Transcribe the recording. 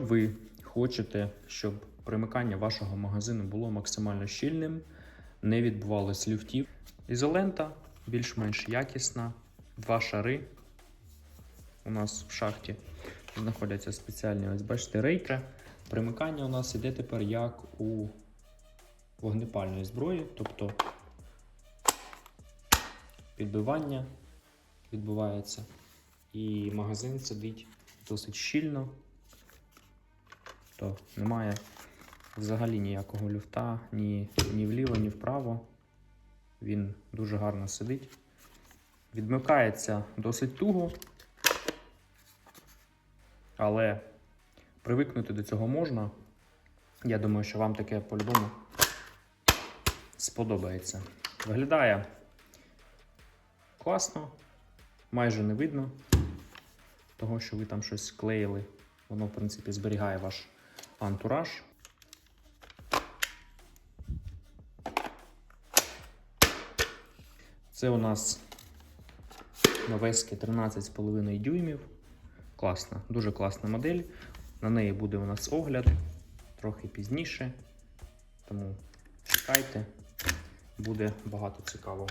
Ви хочете, щоб примикання вашого магазину було максимально щільним, не відбувалось люфтів. Ізолента більш-менш якісна, два шари. У нас в шахті знаходяться спеціальні, ось бачите, рейки. Примикання у нас іде тепер як у вогнепальної зброї, тобто підбивання відбувається, і магазин сидить досить щільно, то немає взагалі ніякого люфта ні, ні вліво, ні вправо. Він дуже гарно сидить. Відмикається досить туго, але привикнути до цього можна. Я думаю, що вам таке по-любому сподобається. Виглядає класно, майже не видно того, що ви там щось клеїли. Воно, в принципі, зберігає ваш антураж. Це у нас новеське 13,5 дюймів. Класна, дуже класна модель. На неї буде у нас огляд трохи пізніше. Тому чекайте, буде багато цікавого.